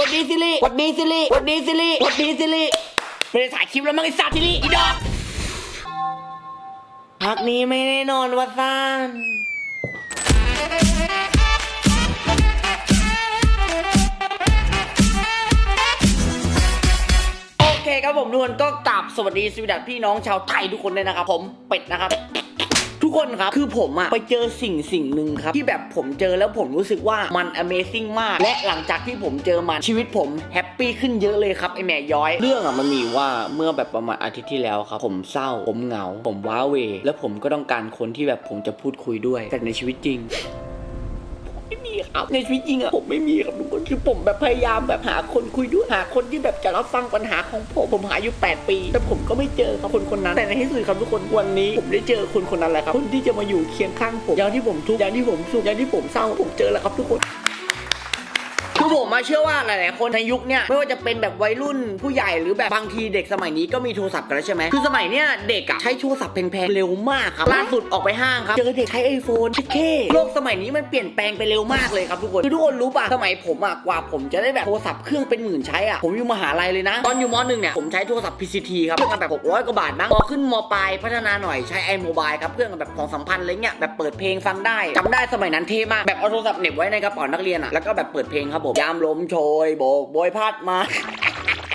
วัดดีซิลิหวัดดีซิลิหวัดดีซิลิหวัดดีซิลิไม่ได้ถ่ายคลิปแล้วมั้งไอ้สัตว์ซิลิอีดอกพักนี้ไม่แน่นอนว่าซ่านโอเคครับผมทุกคนก็กราบสวัสดีสวัสดีพี่น้องชาวไทยทุกคนเลยนะครับ ผมเป็ดนะครับ คนครับ คือผมอะไปเจอสิ่งสิ่งหนึ่งครับ ที่แบบผมเจอแล้วผมรู้สึกว่ามัน Amazing มาก และหลังจากที่ผมเจอมันชีวิตผมแฮปปี้ขึ้นเยอะเลยครับไอแม่ย้อย เรื่องอะมันมีว่าเมื่อแบบประมาณอาทิตย์ที่แล้วครับ ผมเศร้า ผมเหงา ผมว้าเหวแล้วผมก็ต้องการคนที่แบบผมจะพูดคุยด้วย แต่ในชีวิตจริง ครับในชีวิตจริงอะผมไม่มีครับทุกคนคือผมแบบพยายามแบบหาคนคุยด้วยหาคนที่แบบจะรับฟังปัญหาของผมผมหาอยู่ 8 ปี แต่ผมก็ไม่เจอครับคนคนนั้น แต่ในที่สุดครับทุกคนวันนี้ ผมได้เจอคนคนนั้นแหละครับคนที่จะมาอยู่เคียงข้างผมอย่างที่ผมทุกข์อย่างที่ผมสุขอย่างที่ผมเศร้าผมเจอแล้วครับทุกคน คือผมมาเชื่อว่าหลายๆคนในยุคเนี้ยไม่ว่าจะเป็นแบบวัยรุ่นผู้ใหญ่หรือแบบบางทีเด็กสมัยนี้ก็มีโทรศัพท์กันแล้วใช่ไหมคือสมัยเนี้ยเด็กอะใช้โทรศัพท์แพงๆเร็วมากครับล่าสุดออกไปห้างครับเจอเด็กใช้ไอโฟนเท่ๆโลกสมัยนี้มันเปลี่ยนแปลงไปเร็วมากเลยครับทุกคนคือทุกคนรู้ป่ะสมัยผมอะกว่าผมจะได้แบบโทรศัพท์เครื่องเป็นหมื่นใช้อะผมอยู่มหาลัยเลยนะ ตอนอยู่มหนึ่งเนี่ยผมใช้โทรศัพท์ PCT ครับเครื่องกันแบบ600กว่าบาทบ้างพอขึ้นมปลายพัฒนาหน่อยใช้ไอโมบายครับเครื่องกันแบบของสัมพันธ์อะไรเงี้ยแบบเปิดเพลงฟังได้จำได้สมัยนั้นเท่มากแบบเอาโทรศัพท์เหน็บไว้ในกระเป๋านักเรียนอะแล้วก็แบบเปิดเพลงครับผมยามลมโชยโบกโบยพัดมา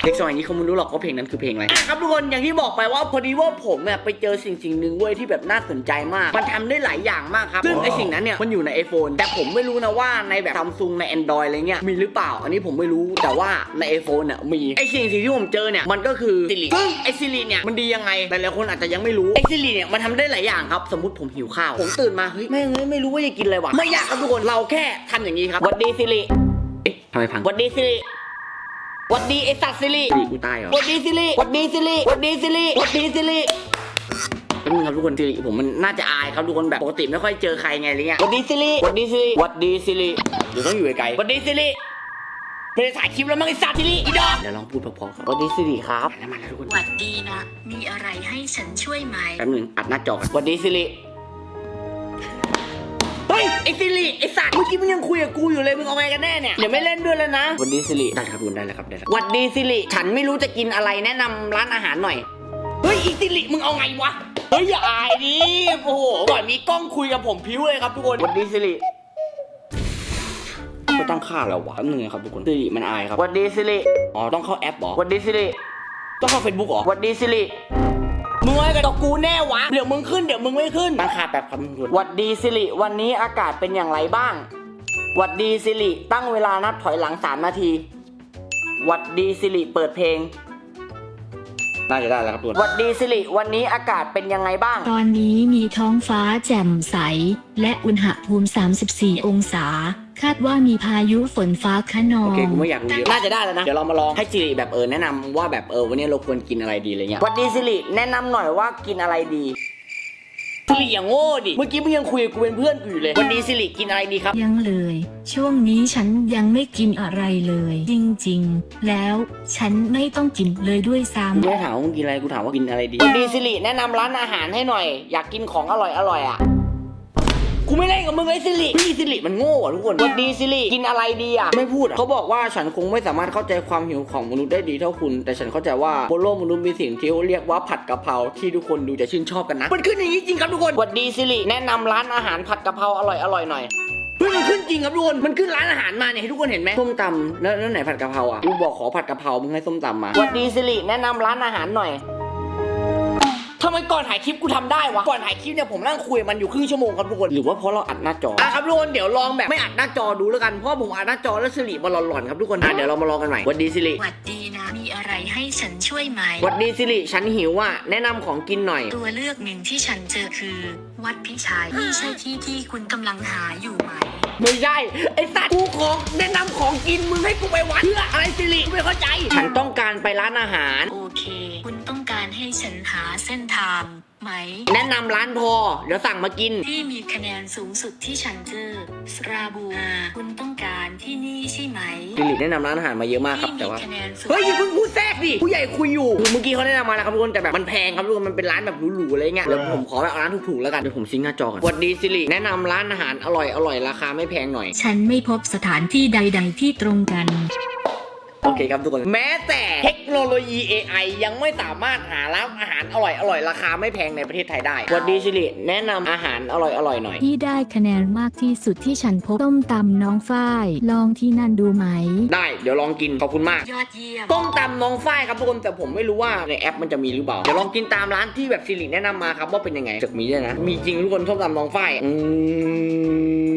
เด็กสมัยนี้เขาไม่รู้หรอกว่าเพลงนั้นคือเพลงอะไรอะครับทุกคนอย่างที่บอกไปว่าพอดีว่าผมเนี่ยไปเจอสิ่งสิ่งหนึ่งเว้ยที่แบบน่าสนใจมาก มันทำได้หลายอย่างมากครับ ซึ่งไอสิ่งนั้นเนี่ยมันอยู่ใน iPhone แต่ผมไม่รู้นะว่าในแบบซัมซุงใน Android อะไรเงี้ยมีหรือเปล่า อันนี้ผมไม่รู้แต่ว่าใน iPhone เนี่ยมีไอสิ่งสิ่งที่ผมเจอเนี่ยมันก็คือซิลิซึ่งไอซิลิเนี่ยมันดียังไงหลายๆคนอาจจะยังไม่รู้ไอซิลิเนี่ยมันทำได้หลายอย่างครับสมมติผมหิวข้าวผมตื่นมาเฮ้ยแม่งเอ้ยไม่รู้ว่าจะกินอะไรวะไม่ยากครับทุกคนเราแค่ทำอย่างนี้ครับวัดดีซิลิ เอ๊ะทำไมพังวัดดีซิลิหวัดดีไอสัตว์ซิลิกูตายเหรอหวัดดีซิลิหวัดดีซิลิหวัดดีซิลิหวัดดีซิลิเป็นไงครับทุกคนซิลิผมมันน่าจะอายครับทุกคนแบบปกติไม่ค่อยเจอใครไงอะไรเงี้ยหวัดดีซิลิหวัดดีซิลิหวัดดีซิลิเดี๋ยวต้องอยู่ไกลๆหวัดดีซิลิไม่ได้ถ่ายคลิปแล้วมั้งไอสัตว์ซิลิอีดอกเดี๋ยวลองพูดเพอๆครับหวัดดีซิลิครับมาแล้วมาแล้วทุกคนหวัดดีนะ มีอะไรให้ฉันช่วยไหมแป๊บหนึงอัดหน้าจอก่อนหวัดดีซิลิเฮ้ยไอซิลิไอสัตว์เมื่อกี้มึงยังคุยกับกูอยู่เลยมึงเอาไงกันแน่เนี่ยเดี๋ยวไม่เล่นด้วยแล้วนะหวัดดีซิลิได้ครับคุณได้แล้วครับได้แล้วหวัดดีซิลิฉันไม่รู้จะกินอะไรแนะนำร้านอาหารหน่อยเฮ้ยอีซิลิมึงเอาไงวะเฮ้ยอย่าอายดิโอ้โหก่อนมีกล้องคุยกับผมพิ้วเลยครับทุกคนวันดีซิลิไม่ตั้งค่าแล้ววะแป๊บนึงนะครับทุกคนซิลิมันอายครับวันดีซิลิอ๋อต้องเข้าแอปเหรอวันดีซิลิต้องเข้าเฟซบุ๊กเหรอวันดีซิลิ มึงไว้กับกูแน่วะ เดี๋ยวมึงขึ้นเดี๋ยวมึงไม่ขึ้นตั้งค่าแป๊บครับทุกคนวัดดีซิลิวันนี้อากาศเป็นอย่างไรบ้างวัดดีซิลิตั้งเวลานับถอยหลัง 3 นาทีวัดดีซิลิเปิดเพลง น่าจะได้แล้วครับทุกคนวัดดีสิริวันนี้อากาศเป็นยังไงบ้าง ตอนนี้มีท้องฟ้าแจ่มใส และอุณหภูมิ 34 องศา คาดว่ามีพายุฝนฟ้าคะนอโอง เคกูไม่อยากรู้เยอะน่าจะได้แล้วนะ เดี๋ยวเรามาลองให้สิริแบบเออแนะนำว่าแบบเออวันนี้เราควรกินอะไรดีอะไรเงี้ยวัดดีสิริแนะนำหน่อยว่ากินอะไรดีสิริอย่างโง่ดิ เมื่อกี้มึงยังคุยกับกูเป็นเพื่อนกูอยู่เลย วันดีสิริกินอะไรดีครับ ยังเลย ช่วงนี้ฉันยังไม่กินอะไรเลย จริงๆ แล้วฉันไม่ต้องกินเลยด้วยซ้กูไม่ได้ถามว่ามึงกินอะไร กูถามว่ากินอะไรดี วันดีสิริแนะนำร้านอาหารให้หน่อย อยากกินของอร่อยอร่อยๆอะ กูไม่เล่นกับมึงไอ้สิริพี่สิริมันโง่อะทุกคนวันดีสิริกินอะไรดีอะไม่พูดอะเขาบอกว่าฉันคงไม่สามารถเข้าใจความหิวของมนุษย์ได้ดีเท่าคุณ แต่ฉันเข้าใจว่าบนโลกมนุษย์มีสิ่งที่เขาเรียกว่าผัดกะเพราที่ทุกคนดูจะชื่นชอบกันนะ มันขึ้นอย่างนี้จริงครับทุกคนวันดีสิริแนะนำร้านอาหารผัดกะเพราอร่อยอร่อยๆหน่อย เฮ้ยมันขึ้นจริงครับทุกคน มันขึ้นร้านอาหารมาเนี่ยให้ทุกคนเห็นไหมส้มตำแล้วแล้วไหนผัดกะเพราอะ กูบอกขอผัดกะเพรา มึงให้ส้มตำมาสวัสดีสิริแนะนำร้านอาหารหน่อยทำไมก่อนถ่ายคลิปกูทำได้วะ ก่อนถ่ายคลิปเนี่ยผมนั่งคุยกับมันอยู่ครึ่งชั่วโมงครับทุกคน หรือว่าเพราะเราอัดหน้าจออะครับทุกคนเดี๋ยวลองแบบไม่อัดหน้าจอดูแล้วกัน เพราะผมอัดหน้าจอแล้วสิริมาหลอนๆครับทุกคนอะเดี๋ยวเรามาลองกันใหม่สวัสดีสิริำหวัดดีนะ มีอะไรให้ฉันช่วยไหม สวัสดีสิริฉันหิวอะแนะนำของกินหน่อย ตัวเลือกหนึ่งที่ฉันเจอคือ วัดพิชัยนี่ใช่ที่ที่คุณกำลังหาอยู่ไหม ไม่ใช่ไอ้สัตว์กูของแนะนำของกินมึงให้กูไปวัดเพื่ออะไรสิริกูไม่เข้าใจ ฉันต้องการไปร้านอาหาร โอเค ฉันหาเส้นทางไหม แนะนำร้านพอ เดี๋ยวสั่งมากิน ที่มีคะแนนสูงสุดที่ฉันเจอสราบูอาคุณต้องการที่นี่ใช่ไหมสิริแนะนำร้านอาหารมาเยอะมากครับที่แต่มีว่า คะแนนสูงเฮ้ยอย่าเพิ่งพูดแทรกดิผู้ใหญ่คุยอยู่คือเมื่อกี้เขาแนะนำมาแล้วครับทุกคนแต่แบบมันแพงครับทุกคนมันเป็นร้านแบบหรูๆอะไรเงี้ยเดี๋ยวผมขอแบบเอาร้านถูกๆแล้วกันเดี๋ยวผมซิงค์หน้าจอก่อนสวัสดีสิริแนะนำร้านอาหารอร่อยอร่อยราคาไม่แพงหน่อย ฉันไม่พบสถานที่ใด ๆ ที่ตรงกัน เคครับทุกคน แม้แต่เทคโนโลยี AI ยังไม่สามารถหาร้านอาหารอร่อยอร่อยราคาไม่แพงในประเทศไทยได้สวัสดีสิริแนะนำอาหารอร่อยอร่อยหน่อย ที่ได้คะแนนมากที่สุดที่ฉันพบต้มตำน้องฝ้าย ลองที่นั่นดูไหม ได้เดี๋ยวลองกินขอบคุณมาก ยอดเยี่ยม ต้มตำน้องฝ้ายครับทุกคนแต่ผมไม่รู้ว่าในแอปมันจะมีหรือเปล่าเดี๋ยวลองกินตามร้านที่แบบสิริแนะนำมาครับว่าเป็นยังไงจะมีด้วยนะมีจริงทุกคนต้มตำน้องฝ้ายอืม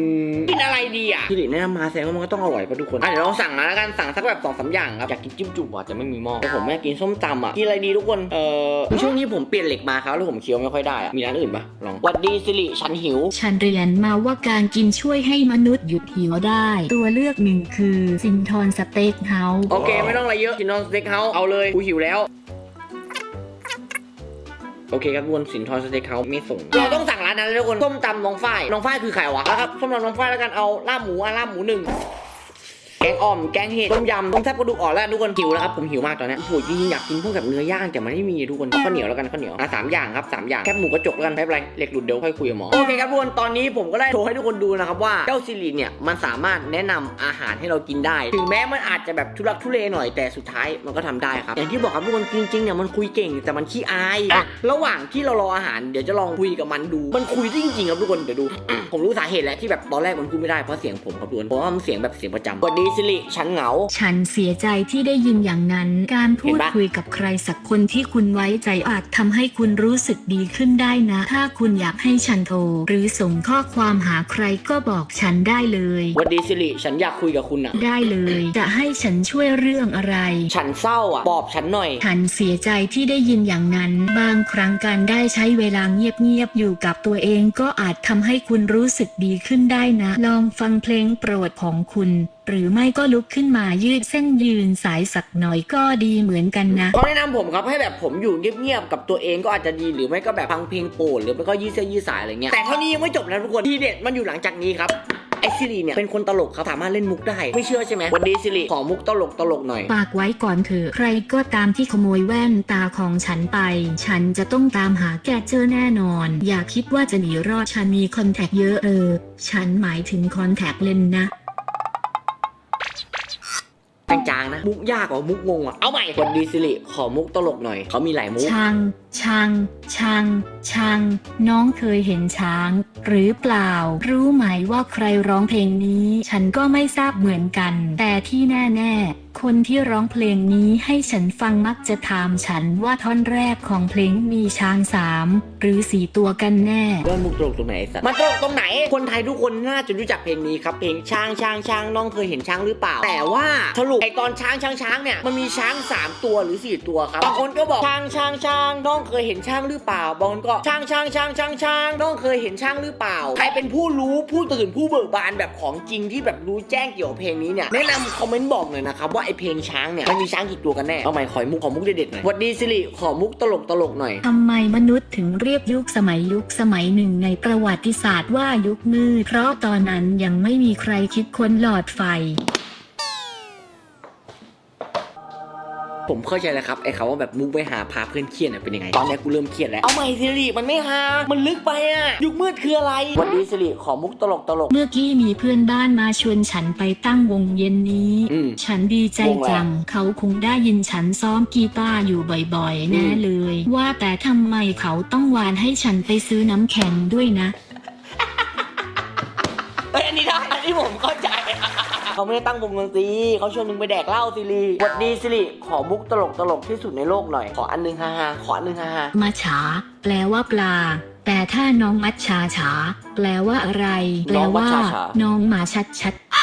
กินอะไรดีอะสิริแนะนำมาแสดงว่ามันก็ต้องอร่อยป่ะทุกคนอะเดี๋ยวลองสั่งมาแล้วกันสั่งสักแบบสองสามอย่างครับอยากกินจิ้มจุ่มอะแต่ไม่มีหม้อแต่ผมไม่อยากกินส้มตำอะกินอะไรดีทุกคนเอ่อช่วงนี้ผมเปลี่ยนเหล็กมาครับแล้วผมเคี้ยวไม่ค่อยได้อะมีร้านอื่นปะลองสวัสดีสิริฉันหิว ฉันเรียนมาว่าการกินช่วยให้มนุษย์หยุดหิวได้ ตัวเลือกหนึ่งคือซินทอนสเต็กเฮาส์โอเคไม่ต้องอะไรเยอะกินนอนสเต็กเฮาส์เอาเลยกูหิวแล้วโอเคครับทุกคนสินทรสเต็กเฮาส์ไม่ส่งเราต้องสั่งร้านนั้นเลยทุกคนส้มตำน้องฝ้ายน้องฝ้ายคือใครวะแล้วครับส้มตำน้องฝ้ายแล้วกันเอาลาบหมูอะลาบหมูหนึ่ง แกงอ่อม แกงเห็ด ต้มยำ ต้มแซ่บกระดูกอ่อนแล้วทุกคนหิวแล้วครับ ผมหิวมากตอนนี้โอ้โหจริงๆอยากกินพวกแบบเนื้อย่างแต่มันไม่มีทุกคนข้าวเหนียวแล้วกันข้าวเหนียวอะสามอย่างครับสามอย่าง แคบหมูกระจกแล้วกันไม่เป็นไรเหล็กหลุดเดี๋ยวค่อยคุยกับหมอ โอเคครับทุกคน ตอนนี้ผมก็ได้โชว์ให้ทุกคนดูนะครับว่าเจ้าซิลิเนี่ยมันสามารถแนะนำอาหารให้เรากินได้ ถึงแม้มันอาจจะแบบทุลักทุเลหน่อยแต่สุดท้ายมันก็ทำได้ครับ อย่างที่บอกครับทุกคนจริงๆเนี่ยมันคุยเก่งแต่มันขี้อาย ระหว่างที่เรารออาหารเดี๋ยวจะลองคุยกับมันดู มันคุยจริงๆครับทุกคนเดี๋ยวดู ผมรู้สาเหตุแล้วที่แบบตอนแรกมันพูดไม่ได้เพราะเสียงผมครับทุกคนเพราะว่ามันเสียงแบบเสียงประจำสวัสดีซิลิฉันเหงา ฉันเสียใจที่ได้ยินอย่างนั้น การพูเห็ดนปะคุยกับใครสักคนที่คุณไว้ใจอาจทำให้คุณรู้สึกดีขึ้นได้นะ ถ้าคุณอยากให้ฉันโทร หรือส่งข้อความหาใครก็บอกฉันได้เลยสวัสดีซิลิฉันอยากคุยกับคุณอะได้เลย จะให้ฉันช่วยเรื่องอะไร ฉันเศร้าอะปลอบฉันหน่อย ฉันเสียใจที่ได้ยินอย่างนั้น บางครั้งการได้ใช้เวลาเงียบๆอยู่กับตัวเองก็อาจทำให้คุณรู้สึกดีขึ้นได้นะ ลองฟังเพลงโปรดของคุณหรือไม่ก็ลุกขึ้นมายืดเส้นยืนสายสักหน่อยก็ดีเหมือนกันนะ เขาแนะนำผมครับให้แบบผมอยู่เงียบๆกับตัวเองก็อาจจะดีหรือไม่ก็แบบฟังเพลงโปรดหรือไม่ก็ยืดเส้นยืดสายอะไรเงี้ยแต่เท่านี้ยังไม่จบนะทุกคนทีเด็ดมันอยู่หลังจากนี้ครับไอซิลีเนี่ยเป็นคนตลกครับสามารถเล่นมุกได้ ไม่เชื่อใช่ไหมวันดีซิลีขอมุกตลกตลกหน่อยฝากไว้ก่อนเถอะใครก็ตามที่ขโมยแว่นตาของฉันไป ฉันจะต้องตามหาแกเจอแน่นอน อย่าคิดว่าจะหนีรอดฉันมีคอนแทคเยอะเออ ฉันหมายถึงคอนแทคเลนส์นะ จางๆนะ มุกยากกว่ามุกงงอะ เอาใหม่คนดีสิริขอมุกตลกหน่อยเขามีหลายมุก ช่าง ช้างช้างช้างน้องเคยเห็นช้าง หรือเปล่า รู้ไหมว่าใครร้องเพลงนี้ ฉันก็ไม่ทราบเหมือนกัน แต่ที่แน่ๆ คนที่ร้องเพลงนี้ให้ฉันฟังมักจะถามฉันว่าท่อนแรกของเพลงมีช้างสามหรือสี่ตัวกันแน่เรื่องมุกตลกตรงไหนสัตว์มันตลกตรงไหน คนไทยทุกคนน่าจะรู้จักเพลงนี้ครับเพลงช้างช้างช้างน้องเคยเห็นช้างหรือเปล่า แต่ว่าสรุปไอตอนช้างช้างช้างเนี่ยมันมีช้างสามตัวหรือสี่ตัวครับบางคนก็บอกช้างช้างช้างน้องเคยเห็นช้างหรือเปล่าบางคนก็ช้างช้างช้างช้างช้างน้องเคยเห็นช้างหรือเปล่า ใครเป็นผู้รู้ผู้ตื่นผู้เบิกบานแบบของจริงที่แบบรู้แจ้งเกี่ยวกับเพลงนี้เนี่ยแนะนำคอมเมนต์บอกหน่อยนะครับว่าไอเพลงช้างเนี่ยมันมีช้างกี่ตัวกันแน่เอาใหม่ขอมุกขอมุกเด็ดๆหน่อยสวัสดีสิริขอมุกตลกตลกหน่อยทำไมมนุษย์ถึงเรียกยุคสมัยยุคสมัยหนึ่งในประวัติศาสตร์ว่ายุคมืดเพราะตอนนั้นยังไม่มีใครคิดค้นหลอดไฟ ผมเข้าใจแล้วครับไอ้คำว่าแบบมุกไปหาพาเพื่อนเครียดน่ะเป็นยังไง ตอนเนี้ยกูเริ่มเครียดแล้ว เอาใหม่สิริมันไม่ฮามันลึกไปอะ ยุคมืดคืออะไรวันดีสิริขอมุกตลกตลก เมื่อกี้มีเพื่อนบ้านมาชวนฉันไปตั้งวงเย็นนี้ อืมฉันดีใจวงอะไรจัง เขาคงได้ยินฉันซ้อมกีตาร์อยู่บ่อยๆ แน่อืมเลย ว่าแต่ทำไมเขาต้องวานให้ฉันไปซื้อน้ำแข็งด้วยนะ เอ้ยอันนี้ได้อันนี้ผมเข้าใจ เขาไม่ได้ตั้งวงดนตรีเขาชวนมึงไปแดกเหล้าสิริสวัสดีสิริขอมุกตลกตลกที่สุดในโลกหน่อย ขออันหนึงฮาฮาขออันหนึงฮาฮามาฉา แปลว่าปลา แต่ถ้าน้องมัดชาฉา แปลว่าอะไร แปลว่าน้องหมาชัดชัดฮ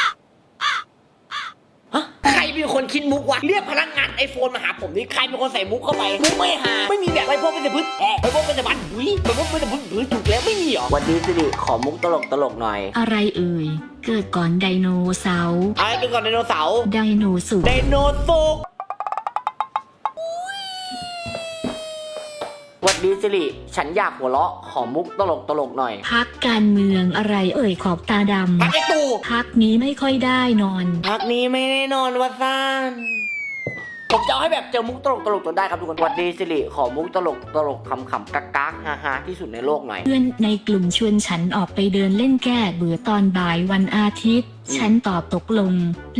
ะใคร เป็นคนคิดมุกวะ เรียกพนักงานไอโฟนมาหาผมนี่ใครเป็นคนใส่มุกเข้าไป มุกไม่หา ไม่มีแบบไปพบเป็นแต่พึ่งแอะไปพบเป็นแต่บันหุยไปพบเป็นแต่พึ่งผือถูกแล้วไม่มีหรอ วันดีสิริขอมุกตลกตลกหน่อยๆอะไรเอ่ย เกิดก่อนไดโนเสาร์อะไรกันก่อนไดโนเสาร์ ไดโนสุกไดโนสุก ดีสิริฉันอยากหัวเราะขอมุกตลกตลกหน่อย พักการเมืองอะไรเอ่ยขอบตาดพักไอตูำพักนี้ไม่ค่อยได้นอน พักนี้ไม่แน่นอนว่าซ่าน ผมจะเอาให้แบบเจอมุกตลกตลกๆจนได้ครับทุกคนสวัสดีสิริขอมุกตลกตลกขำขำๆกักกักฮาฮาๆที่สุดในโลกหน่อย เพื่อนในกลุ่มชวนฉันออกไปเดินเล่นแก้เบื่อตอนบ่ายวันอาทิตย์อืมฉันตอบตกลง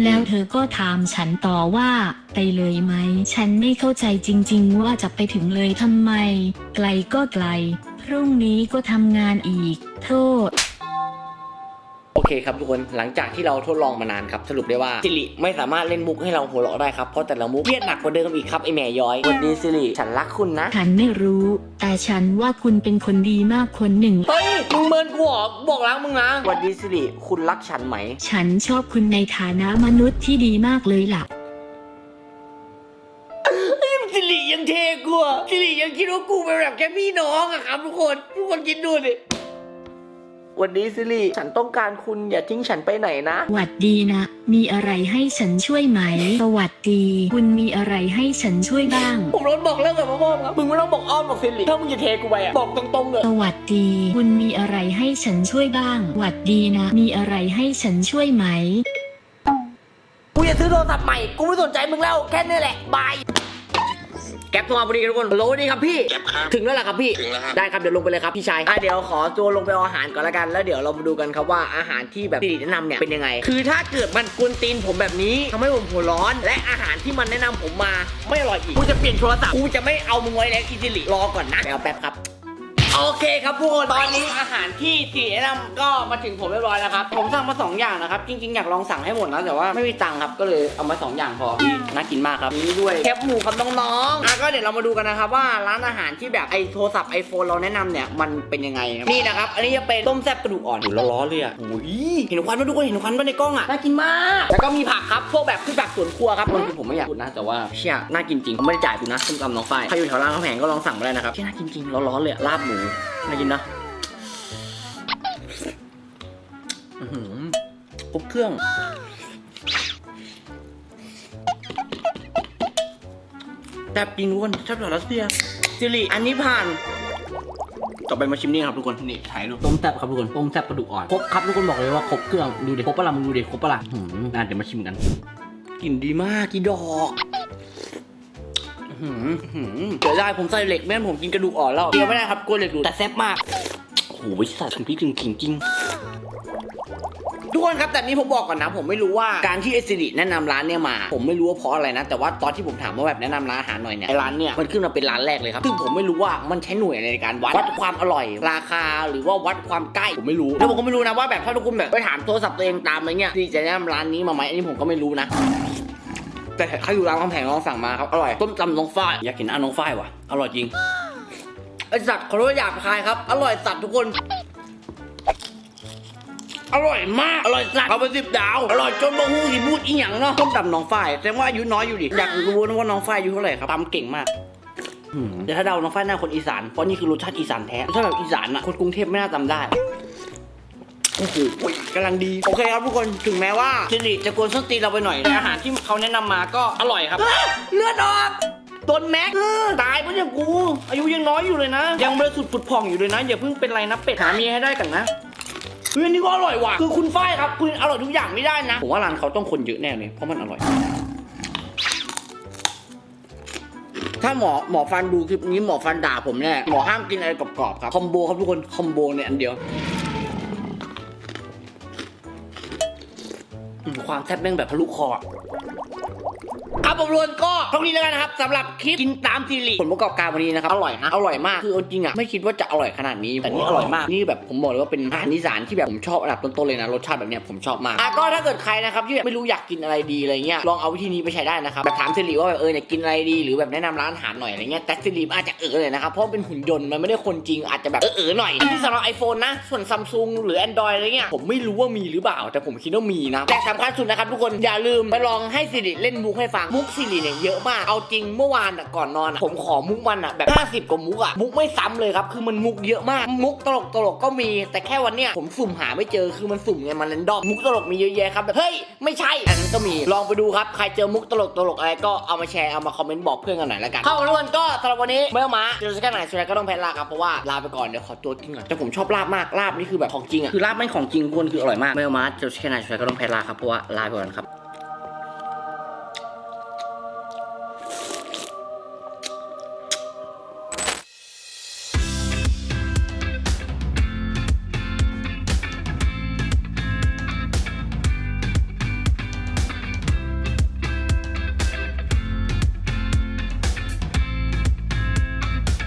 แล้วเธอก็ถามฉันต่อว่าไปเลยไหม ฉันไม่เข้าใจจริง ๆ ว่าจะไปถึงเลยทำไม ไกลก็ไกล พรุ่งนี้ก็ทำงานอีก โทษ โอเคครับทุกคน หลังจากที่เราทดลองมานานครับสรุปได้ว่าสิริไม่สามารถเล่นมุกให้เราหัวเราะได้ครับเพราะแต่ละมุกเครียดหนักกว่าเดิมอีกครับไอแม่ย้อยสวัสดีสิริฉันรักคุณนะ ฉันไม่รู้ แต่ฉันว่าคุณเป็นคนดีมากคนหนึ่ง เฮ้ยมึงเมินกูเหรอบอกรักมึงนะสวัสดีสิริคุณรักฉันไหม ฉันชอบคุณในฐานะมนุษย์ที่ดีมากเลยล่ะ สิริยังเทกูอะสิริยังคิดว่ากูเป็นแบบแค่พี่น้องอะครับทุกคนทุกคนคิดดูดิ วันนี้สิริฉันต้องการคุณอย่าทิ้งฉันไปไหนนะหวัดดีนะ มีอะไรให้ฉันช่วยไหม สวัสดี คุณมีอะไรให้ฉันช่วยบ้าง ผมรถบอกเลิกกับพ่อครับมึงไม่ต้องบอกอ้อมบอกสิริถ้ามึงจะเทกูไปอะบอกตรงๆเลยสวัสดี คุณมีอะไรให้ฉันช่วยบ้างหวัดดีนะ มีอะไรให้ฉันช่วยไหม กูจะซื้อโทรศัพท์ใหม่กูไม่สนใจมึงแล้วแค่นี้แหละบาย แก๊ปโทรมาพอดีกันทุกคนฮัลโหลสวัสดีครับพี่ แก๊ปครับถึงแล้วเหรอครับพี่ ถึงแล้วครับ ได้ครับเดี๋ยวลงไปเลยครับพี่ชายอะเดี๋ยวขอตัวลงไปเอาอาหารก่อนละกัน แล้วเดี๋ยวเรามาดูกันครับว่าอาหารที่แบบพี่แนะนำเนี่ยเป็นยังไง คือถ้าเกิดมันกวนตีนผมแบบนี้ทำให้ผมหัวร้อน และอาหารที่มันแนะนำผมมาไม่อร่อยอีก กูจะเปลี่ยนโทรศัพท์ กูจะไม่เอามึงไว้แล้วอีซิลิรอก่อนนะเดี๋ยวแป๊บครับ โอเคครับทุกคนตอนนี้อาหารที่สีแนะนำก็มาถึงผมเรียบร้อยแล้วครับ ผมสั่งมาสองอย่างนะครับ จริงๆ อยากลองสั่งให้หมดนะแต่ว่าไม่มีตังค์ครับ ก็เลยเอามาสองอย่างพอนี่น่ากินมากครับนี่ด้วยแคบหมูครับน้องๆอะก็เดี๋ยวเรามาดูกันนะครับว่าร้านอาหารที่แบบไอโทรศัพท์ไอโฟนเราแนะนำเนี่ยมันเป็นยังไงครับนี่นะครับ อันนี้จะเป็นต้มแซ่บกระดูกอ่อนอยู่ร้อนๆเลยอะโอ้ยเห็นควันไหมทุกคนเห็นควันไหมในกล้องอะน่ากินมากแล้วก็มีผักครับพวกแบบคือผักสวนครัวครับมันคือผมไม่อยากพูดนะแต่ว่าเชี่ยน่ากินจริงผมไม่ได้จ่ายคุณนะส้มตำน้องฝ้ายใครอยู่แถวร้านข้าวแผงก็ลองสั่งมาได้นะครับที่น่ากินจริงร้อนๆเลยอะลาบหมูน่ากินนะอื้อหือครบเครื่อง แต่จริงทุกคนชอบแบบรัสเซียซิริอันนี้ผ่าน ต่อไปมาชิมนี่ครับทุกคน นี่ถ่ายรูปต้มแซ่บครับทุกคนต้มแซ่บกระดูกอ่อน ครบครับทุกคนบอกเลยว่าครบเครื่อง ดูดิครบปะล่ะมึงดูดิครบปะล่ะหืมอะเดี๋ยวมาชิมกัน กลิ่นดีมากกี่ดอกอื้อหืออื้อหือ เดี๋ยวได้ผมใส่เหล็กแม่งั้นผมกินกระดูกอ่อนแล้วเดี๋ยวไม่ได้ครับกลัวเหล็กดูดแต่แซ่บมากโอ้โหสัตว์ถึงพริกถึงขิงจริงทุกคนครับแต่นี้ผมบอกก่อนนะ ผมไม่รู้ว่าการที่เอซิริแนะนำร้านเนี่ยมา ผมไม่รู้ว่าเพราะอะไรนะ แต่ว่าตอนที่ผมถามว่าแบบแนะนำร้านอาหารหน่อยเนี่ยไอ้ร้านเนี่ยมันขึ้นมาเป็นร้านแรกเลยครับซึ่งผมไม่รู้ว่ามันใช้หน่วยอะไรในการวัดวัดความอร่อย ราคาหรือว่าวัดความใกล้ผมไม่รู้แล้วผมก็ไม่รู้นะว่าแบบถ้าทุกคนแบบไปถามโทรศัพท์ตัวเองตามอะไรเงี้ยที่จะแนะนำร้านนี้มาไหมอันนี้ผมก็ไม่รู้นะ แต่ใครอยู่ร้านคำแพงลองสั่งมาครับ อร่อยต้มตำน้องฝ้ายอยากกินอาน้องฝ้ายว่ะ อร่อยจริงไอสัตว์ขอโทษหยาบคายครับ อร่อยสัตว์ทุกคน อร่อยมาก อร่อยสัตว์เอาไปสิบดาว อร่อยจนบ่ฮู้สิพูดอีหยังเนาะต้มตำน้องฝ้ายแสดงว่าอายุน้อยอยู่ดิ อยากรู้นะว่าน้องฝ้ายอายุเท่าไหร่ครับตำเก่งมากแต่ถ้าเดาน้องฝ้ายหน้าคนอีสาน เพราะนี่คือรสชาติอีสานแท้ถ้าติแบบอีสานอะคนกรุงเทพไม่น่าจำได้ โอ้โหกำลังดี โอเคครับทุกคนถึงแม้ว่าสิริจะกวนส้นตีนเราไปหน่อยแต่อาหารที่เขาแนะนำมาก็อร่อยครับ เลือดออกต้นแม็กเออตายเพราะอย่างกู อายุยังน้อยอยู่เลยนะ ยังบริสุทธิ์ผุดผ่องอยู่เลยนะ อย่าเพิ่งเป็นไรนะเป็ดหาเมียให้ได้กันนะเฮ้ยอันนี่ก็อร่อยว่ะคือคุณฝ้ายครับ คุณอร่อยทุกอย่างไม่ได้นะผมว่าร้านเขาต้องคนเยอะแน่เลยเพราะมันอร่อย ถ้าหมอหมอฟันดูคลิปนี้หมอฟันด่าผมแน่หมอห้ามกินอะไรกรอบๆครับคอมโบครับทุกคนคอมโบในอันเดียว ความแซ่บแม่งแบบทะลุคอ ครับผมรวนก็เท่านี้แล้วกันนะครับสำหรับคลิปกินตามซีรีผลประกอบการวันนี้นะครับอร่อยนะอร่อยมากคือเอาจริงอะไม่คิดว่าจะอร่อยขนาดนี้แต่นี่อร่อยมากนี่แบบผมบอกเลยว่าเป็นอาหารอีสานที่แบบผมชอบอันดับต้นๆเลยนะรสชาติแบบเนี้ยผมชอบมากอะก็ถ้าเกิดใครนะครับที่แบบไม่รู้อยากกินอะไรดีอะไรเงี้ยลองเอาวิธีนี้ไปใช้ได้นะครับแบบถามซีรีว่าแบบเออเนี่ยกินอะไรดีหรือแบบแนะนำร้านอาหารหน่อยอะไรเงี้ยแต่ซีรีอาจจะเออเลยนะครับเพราะเป็นหุ่นยนต์มันไม่ได้คนจริงอาจจะแบบเออเออหน่อยอันที่สำหรับ iPhone นะส่วนซัมซุงหรือ Android อะไรเงี้ยผมไม่รู้ว่ามีหรือเปล่า แต่ผมคิดว่ามีนะแต่สำคัญสุดนะครับทุกคนอย่าลืมไปลองให้สิริเล่นมุกให้ฟังมุกสิริเนี่ยเยอะมาก เอาจริงเมื่อวานอะก่อนนอนอะผมขอมุกมันอะแบบ 50 กว่ามุกอะมุกไม่ซ้ำเลยครับ คือมันมุกเยอะมาก มุกตลกตลกก็มี แต่แค่วันเนี้ยผมสุ่มหาไม่เจอ คือมันสุ่มไง มันเรนดอม มุกตลกมีเยอะแยะครับแบบ เฮ้ย ไม่ใช่ อันนั้นก็มี ลองไปดูครับ ใครเจอมุกตลกตลกอะไรก็เอามาแชร์ เอามาคอมเมนต์บอกเพื่อนกันหน่อยละกัน เข้ามาทุกคนก็สำหรับวันนี้เมื่อมาเจอกันไหนสุดท้ายก็ต้องแพ้ลาครับ เพราะว่าลาไปก่อนเดี๋ยวขอตัวกินก่อนแต่ผมชอบลาบมากลาบนี่คือแบบของจริงอะคือลาบไม่ของจริงคนคืออร่อยมากเมื่อมาเจอกันไหนสุดท้ายก็ต้องแพ้ลาครับเพราะว่าลาไปก่อนครับ